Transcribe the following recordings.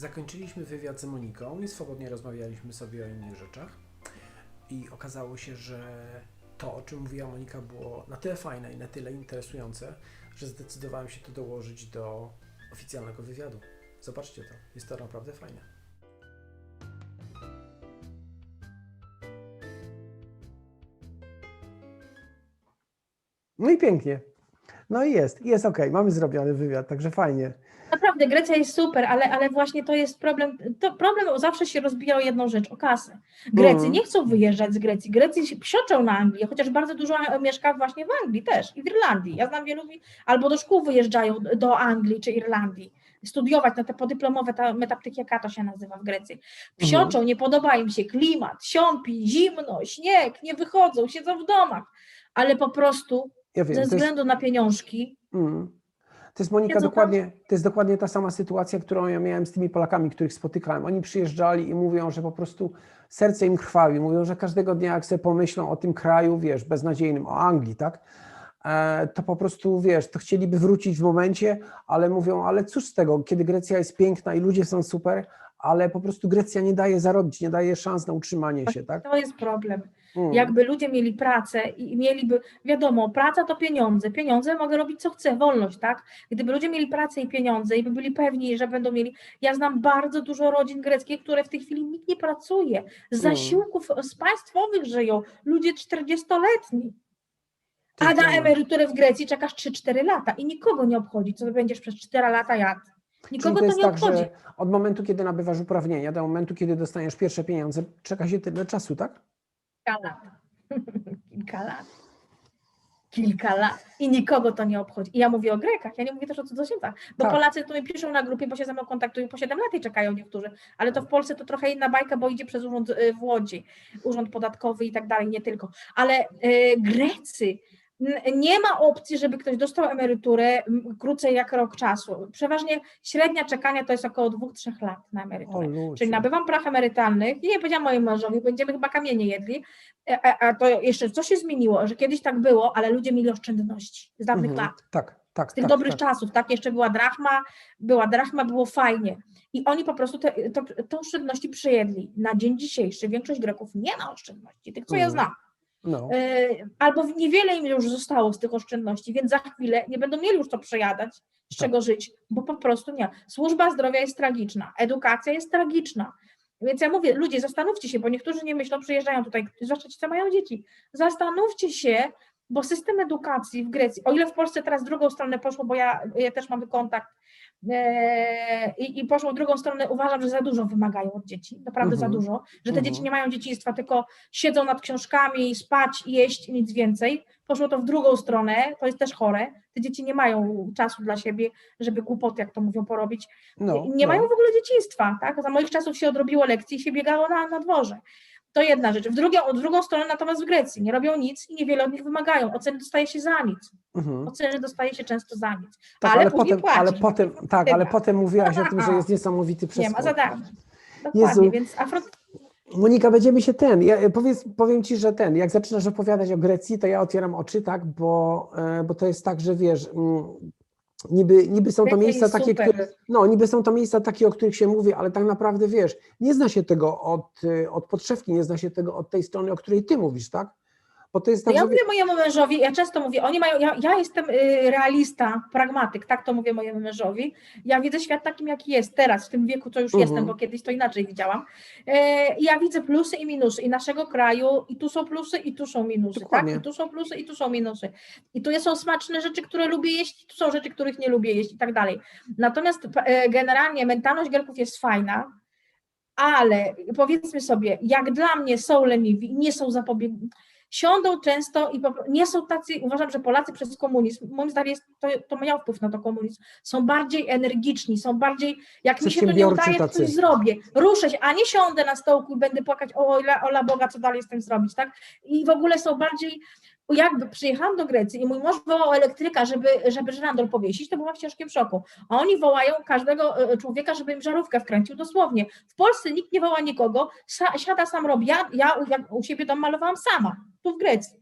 Zakończyliśmy wywiad z Moniką i swobodnie rozmawialiśmy sobie o innych rzeczach. I okazało się, że to, o czym mówiła Monika, było na tyle fajne i na tyle interesujące, że zdecydowałem się to dołożyć do oficjalnego wywiadu. Zobaczcie to, jest to naprawdę fajne. No i pięknie. No i jest, jest ok, mamy zrobiony wywiad, także fajnie. Naprawdę, Grecja jest super, ale, ale właśnie to jest problem. To problem zawsze się rozbija o jedną rzecz, o kasę. Grecy Mhm. nie chcą wyjeżdżać z Grecji. Grecy się psioczą na Anglię, chociaż bardzo dużo mieszka właśnie w Anglii też i w Irlandii. Ja znam wielu, albo do szkół wyjeżdżają do Anglii czy Irlandii studiować na te podyplomowe, ta metaptykiaka to się nazywa w Grecji. Psioczą, nie podoba im się klimat, siąpi, zimno, śnieg, nie wychodzą, siedzą w domach, ale po prostu Ja wiem, ze to jest, względu na pieniążki mm, to jest Monika dokładnie, to jest dokładnie ta sama sytuacja, którą ja miałem z tymi Polakami, których spotykałem. Oni przyjeżdżali i mówią, że po prostu serce im krwawi. Mówią, że każdego dnia, jak sobie pomyślą o tym kraju, wiesz, beznadziejnym, o Anglii, tak? E, to po prostu, wiesz, to chcieliby wrócić w momencie, ale mówią, ale cóż z tego, kiedy Grecja jest piękna i ludzie są super, ale po prostu Grecja nie daje zarobić, nie daje szans na utrzymanie się, tak? to jest problem. Mm. Jakby ludzie mieli pracę i mieliby, wiadomo, praca to pieniądze, pieniądze mogę robić co chcę, wolność, tak? Gdyby ludzie mieli pracę i pieniądze i by byli pewni, że będą mieli, ja znam bardzo dużo rodzin greckich, które w tej chwili nikt nie pracuje, z Mm. zasiłków z państwowych żyją, ludzie 40-letni, a na emeryturę w Grecji czekasz 3-4 lata i nikogo nie obchodzi, co będziesz przez 4 lata jadł. Czyli Nikogo to to jest nie tak, obchodzi. od momentu, kiedy nabywasz uprawnienia do momentu, kiedy dostaniesz pierwsze pieniądze, czeka się tyle czasu, tak? Kilka lat. Kilka lat. Kilka lat. I nikogo to nie obchodzi. I ja mówię o Grekach, ja nie mówię też o cudzoziemcach. Bo Tak. Polacy to mi piszą na grupie, bo się ze mną kontaktują, po 7 lat i czekają niektórzy. Ale to w Polsce to trochę inna bajka, bo idzie przez urząd y, w Łodzi, urząd podatkowy i tak dalej, nie tylko. Ale y, Grecy, nie ma opcji, żeby ktoś dostał emeryturę krócej jak rok czasu. Przeważnie średnia czekania to jest około 2-3 lat na emeryturę. Czyli nabywam praw emerytalnych i nie powiedziałam mojemu mężowi, będziemy chyba kamienie jedli. A, a, a to jeszcze co się zmieniło, że kiedyś tak było, ale ludzie mieli oszczędności z dawnych Mhm. lat, Tak, tak, z tych tak, dobrych tak. czasów, tak? Jeszcze była drachma, była drachma, było fajnie. I oni po prostu te, to, te oszczędności przejedli. Na dzień dzisiejszy większość Greków nie ma oszczędności, tych co ja Mhm. znam. No. E, Albo niewiele im już zostało z tych oszczędności, więc za chwilę nie będą mieli już co przejadać, z Tak. czego żyć, bo po prostu nie. Służba zdrowia jest tragiczna, edukacja jest tragiczna. Więc ja mówię, ludzie, zastanówcie się, bo niektórzy nie myślą, przyjeżdżają tutaj, zwłaszcza ci, co mają dzieci. Zastanówcie się, bo system edukacji w Grecji, o ile w Polsce teraz w drugą stronę poszło, bo ja, ja też mam kontakt i, i poszło w drugą stronę, uważam, że za dużo wymagają od dzieci, naprawdę za Mhm. dużo, że te Mhm. dzieci nie mają dzieciństwa, tylko siedzą nad książkami, spać, jeść i nic więcej. Poszło to w drugą stronę, to jest też chore. Te dzieci nie mają czasu dla siebie, żeby głupoty, jak to mówią, porobić. no, nie no. mają w ogóle dzieciństwa, tak? Za moich czasów się odrobiło lekcje i się biegało na, na dworze. To jedna rzecz. W drugą, w drugą stronę natomiast w Grecji nie robią nic i niewiele od nich wymagają. Oceny dostaje się za nic. Mhm. Oceny dostaje się często za nic. Tak, ale ale, potem, ale płacisz. potem, tak, ale Chyba. potem mówiłaś o tym, że jest niesamowity Nie przeskok. ma za darmo. Dokładnie, Jezu. więc Afro... Monika, będziemy się ten, ja, powiedz, powiem Ci, że ten, jak zaczynasz opowiadać o Grecji, to ja otwieram oczy, tak, bo, e, bo to jest tak, że wiesz, mm, niby, niby są to miejsca takie, które, no niby są to miejsca takie, o których się mówi, ale tak naprawdę wiesz, nie zna się tego od, y, od podszewki, nie zna się tego od tej strony, o której Ty mówisz, tak? Bo to jest tak, Ja że mówię mojemu mężowi, ja często mówię, oni mają, ja, ja jestem y, realista, pragmatyk, tak to mówię mojemu mężowi. Ja widzę świat takim, jaki jest teraz, w tym wieku, co już Mhm. jestem, bo kiedyś to inaczej widziałam. E, i ja widzę plusy i minusy i naszego kraju, i tu są plusy, i tu są minusy, Dokładnie. tak? I tu są plusy, i tu są minusy. I tu są smaczne rzeczy, które lubię jeść, i tu są rzeczy, których nie lubię jeść i tak dalej. Natomiast e, generalnie mentalność Greków jest fajna, ale powiedzmy sobie, jak dla mnie są leniwi, nie są zapobiegni, siądą często i nie są tacy, uważam, że Polacy przez komunizm, moim zdaniem jest, to, to miał wpływ na to komunizm, są bardziej energiczni, są bardziej, jak mi się to nie udaje, to tacy. coś zrobię, ruszę się, a nie siądę na stołku i będę płakać, o ola, ola Boga, co dalej z tym zrobić, tak? I w ogóle są bardziej, jakby przyjechałam do Grecji i mój mąż wołał elektryka, żeby, żeby żyrandol powiesić, to byłam w ciężkim szoku. A oni wołają każdego e, człowieka, żeby im żarówkę wkręcił, dosłownie. W Polsce nikt nie woła nikogo, siada sam robi. Ja, ja u- jak u siebie dom malowałam sama, tu w Grecji.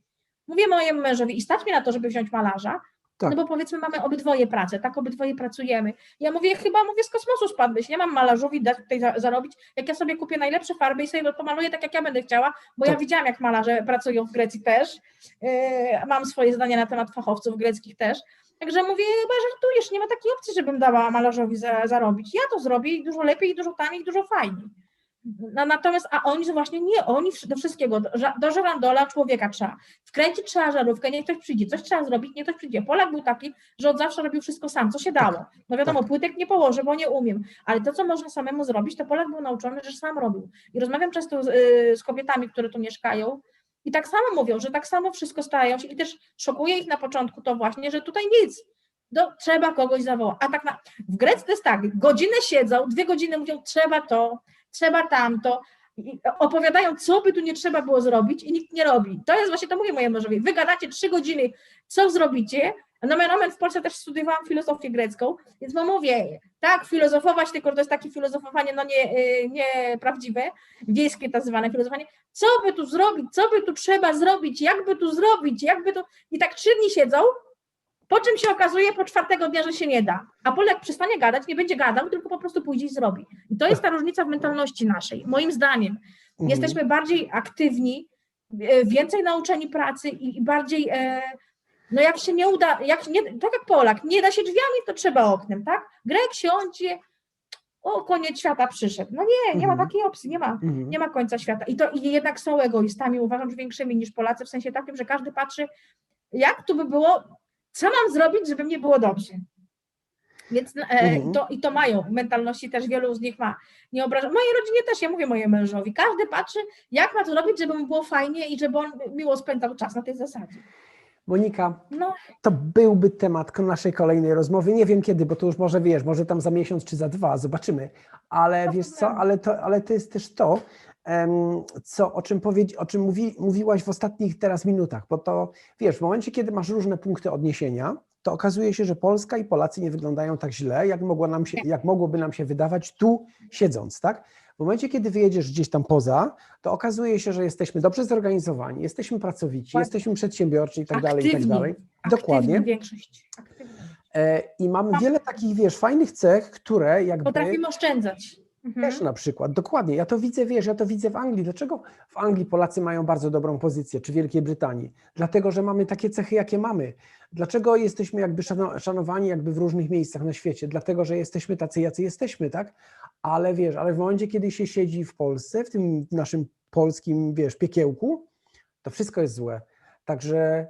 Mówię mojemu mężowi i stać mi na to, żeby wziąć malarza, Tak. No bo powiedzmy mamy obydwoje pracę, tak obydwoje pracujemy. Ja mówię, chyba mówię z kosmosu spadłeś, nie mam malarzowi dać tutaj za, zarobić, jak ja sobie kupię najlepsze farby i sobie pomaluję tak, jak ja będę chciała, bo ja Tak. widziałam, jak malarze pracują w Grecji też, yy, mam swoje zdania na temat fachowców greckich też, Także mówię, chyba żartujesz, nie ma takiej opcji, żebym dała malarzowi za, zarobić. Ja to zrobię i dużo lepiej, i dużo taniej, i dużo fajniej. No, natomiast, a oni właśnie nie, oni do wszystkiego, do, do żerandola człowieka trzeba. Wkręcić trzeba żarówkę, niech ktoś przyjdzie, coś trzeba zrobić, niech ktoś przyjdzie. Polak był taki, że od zawsze robił wszystko sam, co się dało. No wiadomo, płytek nie położę, bo nie umiem, ale to, co można samemu zrobić, to Polak był nauczony, że sam robił. I rozmawiam często z, y, z kobietami, które tu mieszkają, i tak samo mówią, że tak samo wszystko starają się i też szokuje ich na początku to właśnie, że tutaj nic. No, trzeba kogoś zawołać. A tak na, w Grecji to jest tak, godzinę siedzą, dwie godziny mówią, trzeba to, trzeba tamto, opowiadają, co by tu nie trzeba było zrobić i nikt nie robi. To jest właśnie, to mówię mojemu mężowi, wy gadacie trzy godziny, co zrobicie, no moment w Polsce też studiowałam filozofię grecką, więc mu mówię, tak, filozofować, tylko to jest takie filozofowanie, no nie, y, nieprawdziwe, wiejskie tak zwane filozofowanie, co by tu zrobić, co by tu trzeba zrobić, jak by tu zrobić, jakby to... I tak trzy dni siedzą, po czym się okazuje po czwartego dnia, że się nie da. A Polak przestanie gadać, nie będzie gadał, tylko po prostu pójdzie i zrobi. I to jest ta różnica w mentalności naszej, moim zdaniem. Mhm. Jesteśmy bardziej aktywni, e, więcej nauczeni pracy i bardziej, e, no jak się nie uda, jak nie, tak jak Polak, nie da się drzwiami, to trzeba oknem, tak? Grek siądzie, o, koniec świata przyszedł. No nie, nie ma Mhm. takiej opcji, nie ma. Mhm. Nie ma końca świata. I to i jednak są egoistami, uważam, że większymi niż Polacy, w sensie takim, że każdy patrzy, jak tu by było, co mam zrobić, żeby mnie było dobrze. Więc e, Mhm. to, i to mają, mentalności też wielu z nich ma. Nie obrażam. Mojej rodzinie też, ja mówię mojemu mężowi, każdy patrzy, jak ma to robić, żeby mu było fajnie i żeby on miło spędzał czas na tej zasadzie. Monika, No, to byłby temat naszej kolejnej rozmowy. Nie wiem kiedy, bo to już może wiesz, może tam za miesiąc czy za dwa, zobaczymy. Ale No wiesz co, ale to, ale to jest też to, co, o czym, powiedz, o czym mówi, mówiłaś w ostatnich teraz minutach, bo to wiesz, w momencie, kiedy masz różne punkty odniesienia, to okazuje się, że Polska i Polacy nie wyglądają tak źle, jak, mogło nam się, jak mogłoby nam się wydawać tu siedząc, tak? W momencie, kiedy wyjedziesz gdzieś tam poza, to okazuje się, że jesteśmy dobrze zorganizowani, jesteśmy pracowici, jesteśmy przedsiębiorczy i tak dalej, i tak dalej. Dokładnie. większość. Aktywni. E, I mamy wiele takich, wiesz, fajnych cech, które jakby Potrafimy oszczędzać. Mhm. też na przykład, dokładnie, ja to widzę, wiesz, ja to widzę w Anglii. Dlaczego w Anglii Polacy mają bardzo dobrą pozycję, czy Wielkiej Brytanii? Dlatego, że mamy takie cechy, jakie mamy. Dlaczego jesteśmy jakby szano- szanowani jakby w różnych miejscach na świecie? Dlatego, że jesteśmy tacy, jacy jesteśmy, tak? Ale wiesz, ale w momencie, kiedy się siedzi w Polsce, w tym naszym polskim, wiesz, piekiełku, to wszystko jest złe. Także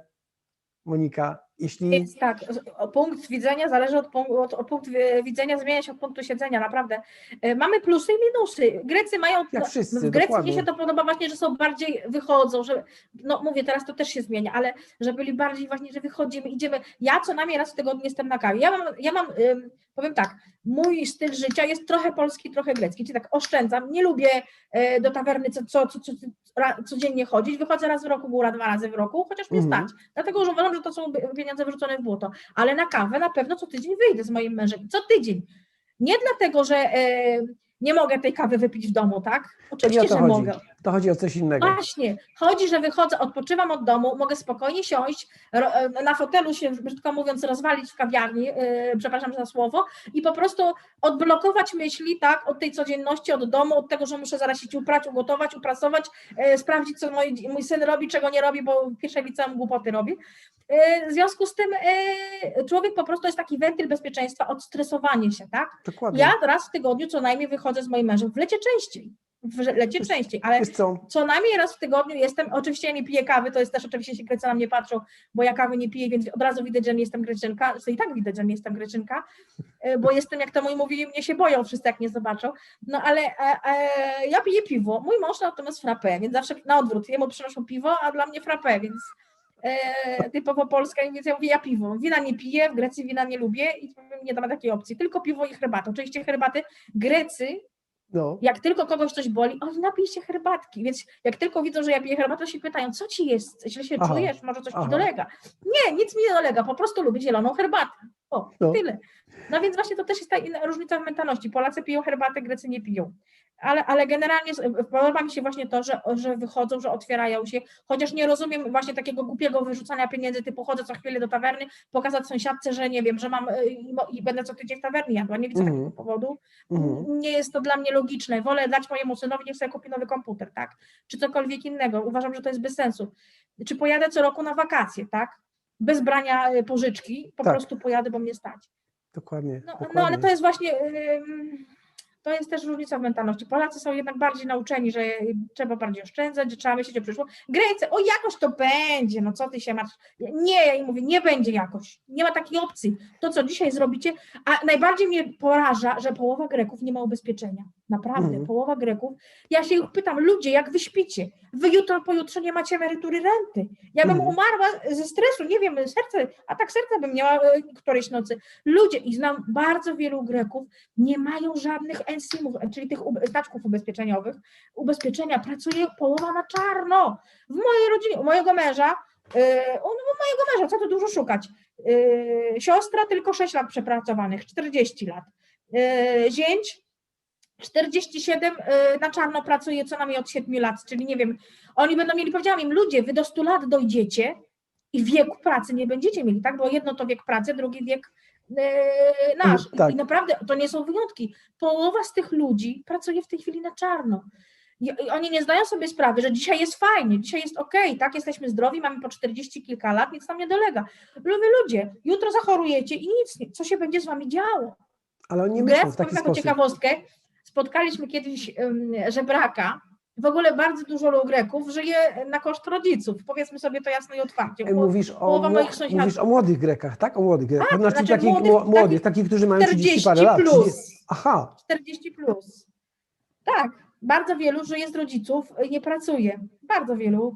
Monika, jeśli... Jest tak, punkt widzenia zależy od, od, od punktu wi- widzenia, zmienia się od punktu siedzenia, naprawdę. E, Mamy plusy i minusy. Grecy mają, Jak no, wszyscy, w Grecji dokładnie. mi się to podoba właśnie, że są bardziej, wychodzą, że, no mówię, teraz to też się zmienia, ale że byli bardziej właśnie, że wychodzimy, idziemy. Ja co najmniej raz w tygodniu jestem na kawie. Ja mam, ja mam powiem tak, mój styl życia jest trochę polski, trochę grecki, czyli tak oszczędzam, nie lubię e, do tawerny co, co, co, co, codziennie chodzić, wychodzę raz w roku, góra dwa razy w roku, chociaż mnie Mhm. stać. Dlatego, że uważam, że to są pieniądze wyrzucone w błoto. Ale na kawę na pewno co tydzień wyjdę z moim mężem. Co tydzień. Nie dlatego, że e, nie mogę tej kawy wypić w domu, tak? Oczywiście, że chodzi. mogę. To chodzi o coś innego. Właśnie, chodzi, że wychodzę, odpoczywam od domu, mogę spokojnie siąść, e, na fotelu się, brzydko mówiąc, rozwalić w kawiarni, e, przepraszam za słowo, i po prostu odblokować myśli, tak, od tej codzienności, od domu, od tego, że muszę zaraz iść uprać, ugotować, uprasować, e, sprawdzić, co mój, mój syn robi, czego nie robi, bo w pierwszej liceum głupoty robi. W związku z tym człowiek po prostu jest taki wentyl bezpieczeństwa, odstresowanie się, tak? Dokładnie. Ja raz w tygodniu co najmniej wychodzę z moim mężem, w lecie częściej, lecie częściej, ale co, najmniej raz w tygodniu jestem, oczywiście ja nie piję kawy, to jest też oczywiście się Grecy na mnie patrzą, bo ja kawy nie piję, więc od razu widać, że nie jestem Greczynka, i tak widać, że nie jestem Greczynka, e, bo jestem, jak to mój mówi, mnie się boją wszyscy, jak mnie zobaczą, no ale e, e, ja piję piwo, mój mąż natomiast frappé, więc zawsze na odwrót, jemu przynoszą piwo, a dla mnie frappé, więc e, typowo polska, więc ja mówię, ja piwo, wina nie piję, w Grecji wina nie lubię i nie ma takiej opcji, tylko piwo i herbatę, oczywiście herbaty, Grecy no, jak tylko kogoś coś boli, oj, napij się herbatki. Więc jak tylko widzą, że ja piję herbatę, to się pytają, co ci jest? Źle się Aha, czujesz? Może coś aha. ci dolega? Nie, nic mi nie dolega, po prostu lubię zieloną herbatę. O, No. tyle. No więc właśnie to też jest ta różnica w mentalności. Polacy piją herbatę, Grecy nie piją. Ale, ale generalnie podoba mi się właśnie to, że, że wychodzą, że otwierają się, chociaż nie rozumiem właśnie takiego głupiego wyrzucania pieniędzy, typu chodzę co chwilę do tawerny, pokazać sąsiadce, że nie wiem, że mam y, i, i będę co tydzień w tawernie jadła. Nie widzę Mhm. takiego powodu. Mhm. Nie jest to dla mnie logiczne. Wolę dać mojemu synowi, niech sobie kupi nowy komputer, tak? Czy cokolwiek innego. Uważam, że to jest bez sensu. Czy pojadę co roku na wakacje, tak? Bez brania y, pożyczki, po Tak. prostu pojadę, bo mnie stać. Dokładnie. No, dokładnie. no ale to jest właśnie, to jest też różnica w mentalności. Polacy są jednak bardziej nauczeni, że trzeba bardziej oszczędzać, że trzeba myśleć o przyszłości. Grecy, o jakoś to będzie, no co ty się masz. Nie, ja im mówię, nie będzie jakoś. Nie ma takiej opcji. To, co dzisiaj zrobicie, a najbardziej mnie poraża, że połowa Greków nie ma ubezpieczenia. Naprawdę, Mhm. połowa Greków. Ja się ich pytam, ludzie, jak wy śpicie? Wy jutro, pojutrze nie macie emerytury renty. Ja bym Mhm. umarła ze stresu, nie wiem, serce, atak serca bym miała e, którejś nocy. Ludzie, i znam bardzo wielu Greków, nie mają żadnych ensimów, czyli tych znaczków ubezpieczeniowych. Ubezpieczenia pracuje połowa na czarno. W mojej rodzinie, u mojego męża, yy, u u mojego męża, co tu dużo szukać? Yy, siostra tylko 6 lat przepracowanych, 40 lat. Yy, zięć 47 yy, na czarno pracuje co najmniej od 7 lat, czyli nie wiem, oni będą mieli, powiedziałam im, ludzie, wy do 100 lat dojdziecie i wieku pracy nie będziecie mieli, tak? Bo jedno to wiek pracy, drugi wiek yy, nasz. I- tak. I naprawdę to nie są wyjątki. Połowa z tych ludzi pracuje w tej chwili na czarno. I oni nie zdają sobie sprawy, że dzisiaj jest fajnie, dzisiaj jest ok, tak, jesteśmy zdrowi, mamy po 40 kilka lat, nic nam nie dolega. Ludzie, ludzie, jutro zachorujecie i nic, nie- co się będzie z wami działo? Ale oni W myślą w taki sposób. ciekawostkę, spotkaliśmy kiedyś żebraka, w ogóle bardzo dużo Greków żyje na koszt rodziców, powiedzmy sobie to jasno i otwarcie. Mówisz o, mówisz o młodych Grekach, tak? O młodych Grekach. Tak, znaczy znaczy takich młodych- młodych, takich którzy mają 30 40 parę lat. plus. 30. Aha, 40 plus. Tak, bardzo wielu żyje z rodziców, nie pracuje. Bardzo wielu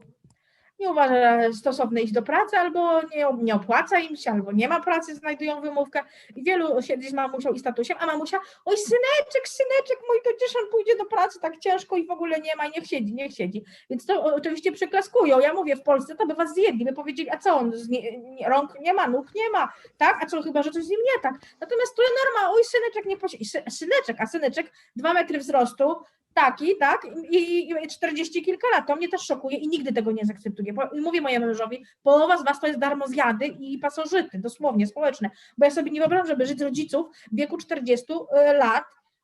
nie uważa stosowne iść do pracy, albo nie, nie opłaca im się, albo nie ma pracy, znajdują wymówkę. I wielu siedzi z mamusią i z tatusiem, a mamusia, oj syneczek, syneczek mój, to gdzież on pójdzie do pracy tak ciężko i w ogóle nie ma, niech siedzi, niech siedzi. Więc to oczywiście przyklaskują. Ja mówię, w Polsce to by was zjedli, by powiedzieli, a co on, nie, nie, rąk nie ma, nóg nie ma, tak? A co chyba, że coś z nim nie tak. Natomiast tu norma, oj syneczek nie posie... i sy- Syneczek, a syneczek dwa metry wzrostu, taki, tak, i, i 40 kilka lat. To mnie też szokuje i nigdy tego nie zaakceptuję. I mówię mojemu mężowi, połowa z was to jest darmozjady i pasożyty, dosłownie, społeczne. Bo ja sobie nie wyobrażam, żeby żyć z rodziców w wieku 40 lat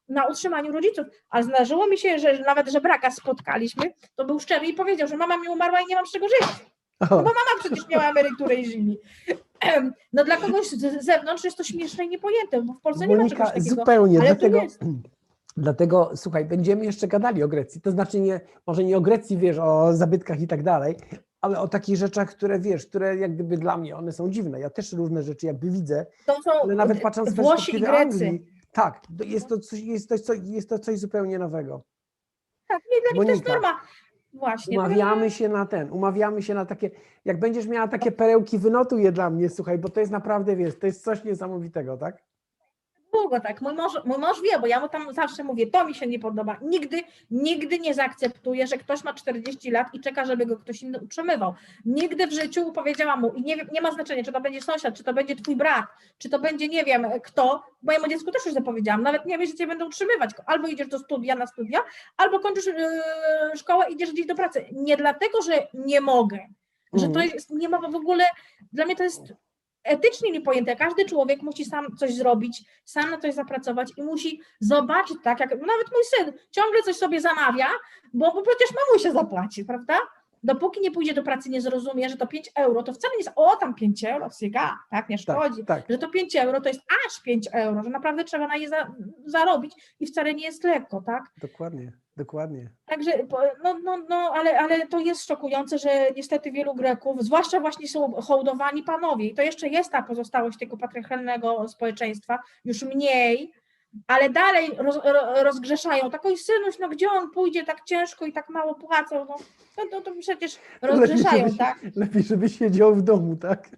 na utrzymaniu rodziców. A zdarzyło mi się, że nawet żebraka spotkaliśmy, to był szczery i powiedział, że mama mi umarła i nie mam z czego żyć. No bo mama przecież miała emeryturę i żyli. No dla kogoś z zewnątrz jest to śmieszne i niepojęte, bo w Polsce nie ma czegoś Monika, takiego. zupełnie. ale Dlatego, jest. Dlatego, słuchaj, będziemy jeszcze gadali o Grecji. To znaczy, nie, może nie o Grecji, wiesz, o zabytkach i tak dalej, ale o takich rzeczach, które wiesz, które jak gdyby dla mnie one są dziwne. Ja też różne rzeczy jakby widzę, To są ale nawet patrząc z Włosi perspektywy Grecy. Anglii, tak, to jest, to coś, jest, to, coś- jest to coś zupełnie nowego. Tak, nie, dla nich to jest Monika, norma. Właśnie. to Umawiamy się na ten, umawiamy się na takie, jak będziesz miała takie perełki, wynotuj je dla mnie, słuchaj, bo to jest naprawdę, wiesz, to jest coś niesamowitego, tak? Długo tak. Mój mąż, mój mąż wie, bo ja mu tam zawsze mówię, to mi się nie podoba. Nigdy, nigdy nie zaakceptuję, że ktoś ma 40 lat i czeka, żeby go ktoś inny utrzymywał. Nigdy w życiu powiedziałam mu, i nie, wiem- nie ma znaczenia, czy to będzie sąsiad, czy to będzie twój brat, czy to będzie nie wiem kto. Mojemu dziecku też już zapowiedziałam, nawet nie wiesz, że cię będą utrzymywać. Albo idziesz do studia na studia, albo kończysz yy, szkołę, idziesz gdzieś do pracy. Nie dlatego, że nie mogę, że to Mhm. jest, nie ma w ogóle, dla mnie to jest etycznie niepojęte. Każdy człowiek musi sam coś zrobić, sam na coś zapracować i musi zobaczyć, tak jak nawet mój syn ciągle coś sobie zamawia, bo, bo przecież mamusia zapłaci, prawda? Dopóki nie pójdzie do pracy, nie zrozumie, że to 5 euro, to wcale nie jest, o tam 5 euro, syga, tak, nie szkodzi. Tak, tak. Że to 5 euro to jest aż 5 euro, że naprawdę trzeba na je za, zarobić i wcale nie jest lekko, tak? Dokładnie, dokładnie. Także, no, no, no ale, ale to jest szokujące, że niestety wielu Greków, zwłaszcza właśnie są hołdowani panowie, i to jeszcze jest ta pozostałość tego patriarchalnego społeczeństwa, już mniej, ale dalej roz, ro, rozgrzeszają. Taką synuś, no gdzie on pójdzie tak ciężko i tak mało płacą, no to, to, to przecież rozgrzeszają, żeby, tak? Lepiej, żeby siedział w domu, tak?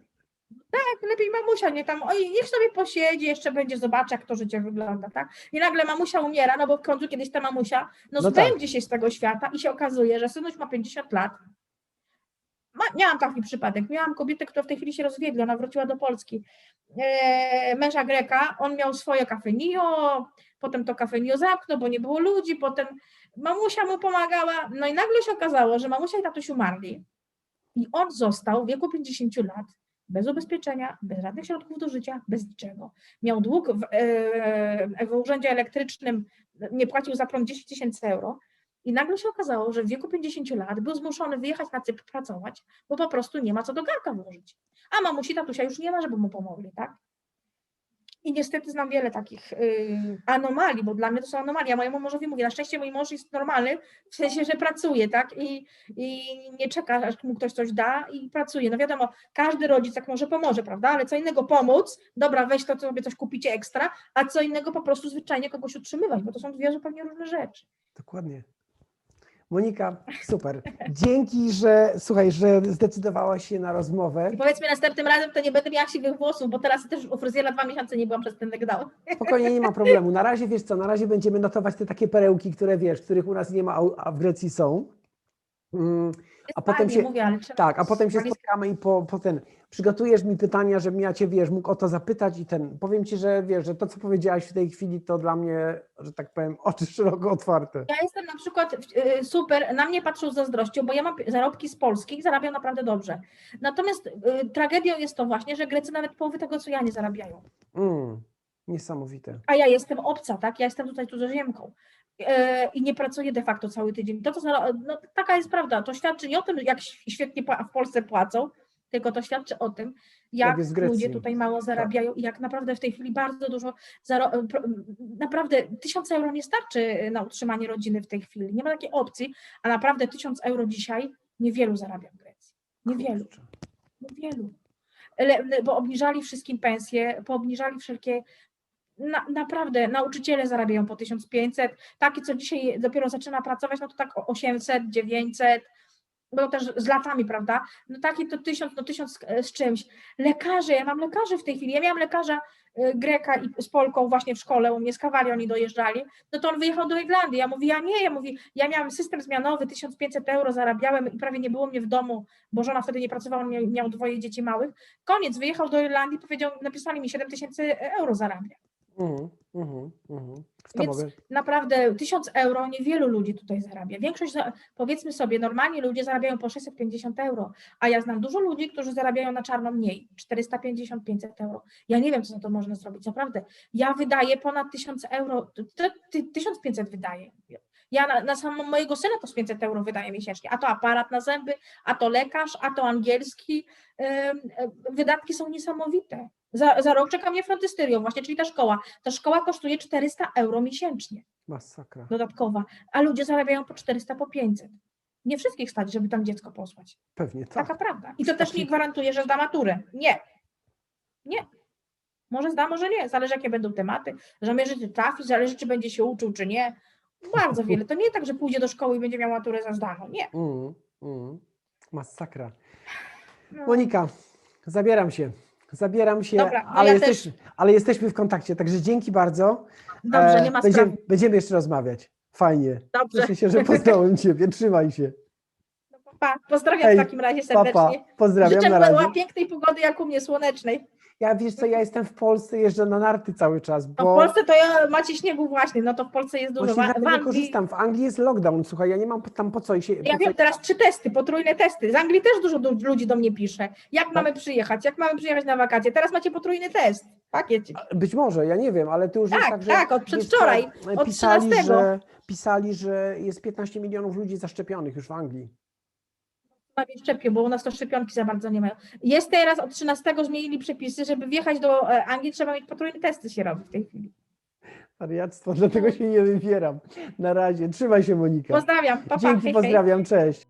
Tak, lepiej mamusia, nie tam, oj, niech sobie posiedzi, jeszcze będzie, zobaczy, jak to życie wygląda, tak? I nagle mamusia umiera, no bo w końcu kiedyś ta mamusia, no, No tak. się z tego świata i się okazuje, że synuś ma 50 lat, ma, miałam taki przypadek. Miałam kobietę, która w tej chwili się rozwiedli, ona wróciła do Polski. E, męża Greka, on miał swoje kafenio, potem to kafenio zamknął, bo nie było ludzi, potem mamusia mu pomagała, no i nagle się okazało, że mamusia i tatuś umarli i on został w wieku 50 lat bez ubezpieczenia, bez żadnych środków do życia, bez niczego. Miał dług w, e, w urzędzie elektrycznym, nie płacił za prąd 10 tysięcy euro i nagle się okazało, że w wieku 50 lat był zmuszony wyjechać na Cypr pracować, bo po prostu nie ma co do garka włożyć. A mamusi tatusia już nie ma, żeby mu pomogli, tak? I niestety znam wiele takich y, anomalii, bo dla mnie to są anomalie. Ja mojemu mężowi mówię, na szczęście mój mąż jest normalny, w sensie, że pracuje, tak? I, I nie czeka, aż mu ktoś coś da i pracuje. No wiadomo, każdy rodzic jak może pomoże, prawda? Ale co innego pomóc, dobra, weź to, co sobie coś kupicie ekstra, a co innego po prostu zwyczajnie kogoś utrzymywać, bo to są dwie zupełnie różne rzeczy. Dokładnie. Monika, super. Dzięki, że słuchaj, że zdecydowałaś się na rozmowę. I powiedzmy następnym razem, to nie będę miała siwych włosów, bo teraz też u fryzjera dwa miesiące nie byłam przez ten lockdown. Spokojnie, nie ma problemu. Na razie wiesz co, na razie będziemy notować te takie perełki, które wiesz, których u nas nie ma, a- a w Grecji są. Mm, A potem się- mówię, ale Tak, a potem się spotkamy i po, po ten, przygotujesz mi pytania, żebym ja cię, wiesz, mógł o to zapytać i ten, powiem ci, że wiesz, że to, co powiedziałaś w tej chwili, to dla mnie, że tak powiem, oczy szeroko otwarte. Ja jestem na przykład y, super, na mnie patrzą z zazdrością, bo ja mam zarobki z Polski i zarabiam naprawdę dobrze. Natomiast y, tragedią jest to właśnie, że Grecy nawet połowy tego, co ja nie zarabiają. Mm, niesamowite. A ja jestem obca, tak? Ja jestem tutaj cudzoziemką. E, I nie pracuję de facto cały tydzień. To, zara- no, taka jest prawda. To świadczy nie o tym, jak świetnie w Polsce płacą, tylko to świadczy o tym, jak Grecji. ludzie tutaj mało zarabiają i jak naprawdę w tej chwili bardzo dużo, pro- naprawdę tysiąc euro nie starczy na utrzymanie rodziny w tej chwili. Nie ma takiej opcji, a naprawdę tysiąc euro dzisiaj niewielu zarabia w Grecji. Niewielu. Kurczę. Wielu. Le, bo obniżali wszystkim pensje, poobniżali wszelkie. Na, naprawdę, nauczyciele zarabiają po 1500. Taki, co dzisiaj dopiero zaczyna pracować, no to tak o 800, 900, no też z latami, prawda? No taki to 1000, no 1000 z, z czymś. Lekarze, ja mam lekarzy w tej chwili. Ja miałam lekarza y, Greka i z Polką właśnie w szkole, u mnie z Kawali oni dojeżdżali, no to on wyjechał do Irlandii. Ja mówię, ja nie, ja mówię, ja miałam system zmianowy, 1500 euro zarabiałem i prawie nie było mnie w domu, bo żona wtedy nie pracowała, miał, miał dwoje dzieci małych. Koniec, wyjechał do Irlandii, powiedział, napisali mi 7 tysięcy euro zarabia. Mhm, mhm, mhm. Więc mogę. naprawdę 1000 euro niewielu ludzi tutaj zarabia. Większość, powiedzmy sobie, normalnie ludzie zarabiają po 650 euro, a ja znam dużo ludzi, którzy zarabiają na czarno mniej, 450-500 euro. Ja nie wiem, co za to można zrobić, naprawdę. Ja wydaję ponad 1000 euro, to, to, ty- 1500 wydaję. Ja na, na samego mojego syna to z 500 euro wydaję miesięcznie, a to aparat na zęby, a to lekarz, a to angielski. Wydatki są niesamowite. Za, za rok czeka mnie frontystyrio właśnie, czyli ta szkoła. Ta szkoła kosztuje 400 euro miesięcznie Masakra. dodatkowa, a ludzie zarabiają po 400, po 500. Nie wszystkich stać, żeby tam dziecko posłać. Pewnie tak. Taka prawda. I to też nie gwarantuje, że zda maturę. Nie. Nie. Może zda, może nie. Zależy, jakie będą tematy. Zależy, czy trafi, zależy, czy będzie się uczył, czy nie. Bardzo wiele. To nie tak, że pójdzie do szkoły i będzie miał maturę za zdaną. Nie. Mm, mm. Masakra. No. Monika, zabieram się. Zabieram się, Dobra, no ale, ja jesteś, ale jesteśmy w kontakcie, także dzięki bardzo. Dobrze, E, nie ma będziemy, sprawy. będziemy jeszcze rozmawiać. Fajnie. Dobrze. Cieszę się, że poznałem Ciebie. Trzymaj się. Pa. Pozdrawiam Hej, w takim razie serdecznie. Pozdrawiam Życzę na razie. pięknej pogody, jak u mnie słonecznej. Ja wiesz co, ja jestem w Polsce, jeżdżę na narty cały czas, No bo w Polsce to ja, macie śniegu właśnie, no to w Polsce jest dużo. właśnie W Anglii, korzystam. W Anglii jest lockdown, słuchaj, ja nie mam tam po co i się... Ja po co- wiem, teraz trzy testy, potrójne testy. Z Anglii też dużo du- ludzi do mnie pisze. Jak Tak. mamy przyjechać? Jak mamy przyjechać na wakacje? Teraz macie potrójny test. Pakiecik. Być może, ja nie wiem, ale ty już jest Tak, tak, że... tak, od przedwczoraj, co, od pisali, 13. że, pisali, że jest 15 milionów ludzi zaszczepionych już w Anglii. Prawie szczepią, bo u nas to szczepionki za bardzo nie mają. Jest teraz od 13 zmienili przepisy, żeby wjechać do e, Anglii trzeba mieć potrójne testy się robi w tej chwili. Wariactwo, dlatego się nie wybieram. Na razie, trzymaj się Monika. Pozdrawiam. Pa, pa, Dzięki, hej, hej. pozdrawiam, cześć.